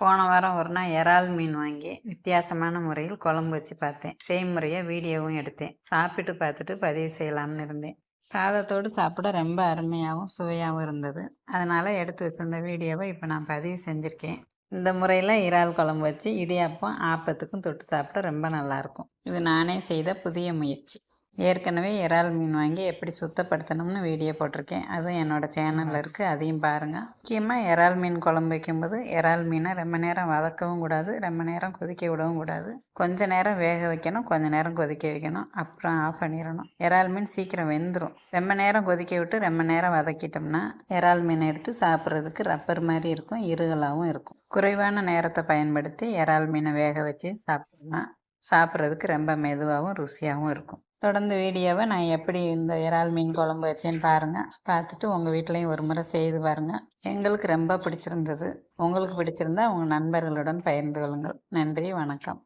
போன வாரம் ஒரு நாள் இறால் மீன் வாங்கி வித்தியாசமான முறையில் குழம்பு வச்சு பார்த்தேன். செய்முறையாக வீடியோவும் எடுத்தேன். சாப்பிட்டு பார்த்துட்டு பதிவு செய்யலாம்னு இருந்தேன். சாதத்தோடு சாப்பிட ரொம்ப அருமையாகவும் சுவையாகவும் இருந்தது. அதனால் எடுத்து வச்சிருந்த வீடியோவை இப்போ நான் பதிவு செஞ்சுருக்கேன். இந்த முறையில் இறால் குழம்பு வச்சு இடியாப்பம் ஆப்பத்துக்கும் தொட்டு சாப்பிட ரொம்ப நல்லாயிருக்கும் இது நானே செய்த புதிய முயற்சி. ஏற்கனவே இறால் மீன் வாங்கி எப்படி சுத்தப்படுத்தணும்னு வீடியோ போட்டிருக்கேன். அதுவும் என்னோடய சேனலில் இருக்குது அதையும் பாருங்கள் முக்கியமாக இறால் மீன் குழம்பு வைக்கும்போது இறால் மீனை ரொம்ப நேரம் வதக்கவும் கூடாது ரொம்ப நேரம் கொதிக்க விடவும் கூடாது. கொஞ்ச நேரம் வேக வைக்கணும் கொஞ்ச நேரம் கொதிக்க வைக்கணும். அப்புறம் ஆஃப் பண்ணிடணும். இறால் மீன் சீக்கிரம் வெந்துடும் ரொம்ப நேரம் கொதிக்க விட்டு ரொம்ப நேரம் வதக்கிட்டோம்னா இறால் மீனை எடுத்து சாப்பிட்றதுக்கு ரப்பர் மாதிரி இருக்கும் இருகலாகவும் இருக்கும். குறைவான நேரத்தை பயன்படுத்தி இறால் மீனை வேக வச்சு சாப்பிட்டோம்னா சாப்பிட்றதுக்கு ரொம்ப மெதுவாகவும் ருசியாகவும் இருக்கும். தொடர்ந்து வீடியோவை நான் எப்படி இந்த இறால் மீன் குழம்பு வச்சேன்னு பாருங்கள் பார்த்துட்டு உங்கள் வீட்லேயும் ஒரு முறை செய்து பாருங்கள் எங்களுக்கு ரொம்ப பிடிச்சிருந்தது. உங்களுக்கு பிடிச்சிருந்தா உங்கள் நண்பர்களுடன் பகிர்ந்து கொள்ளுங்கள். நன்றி வணக்கம்.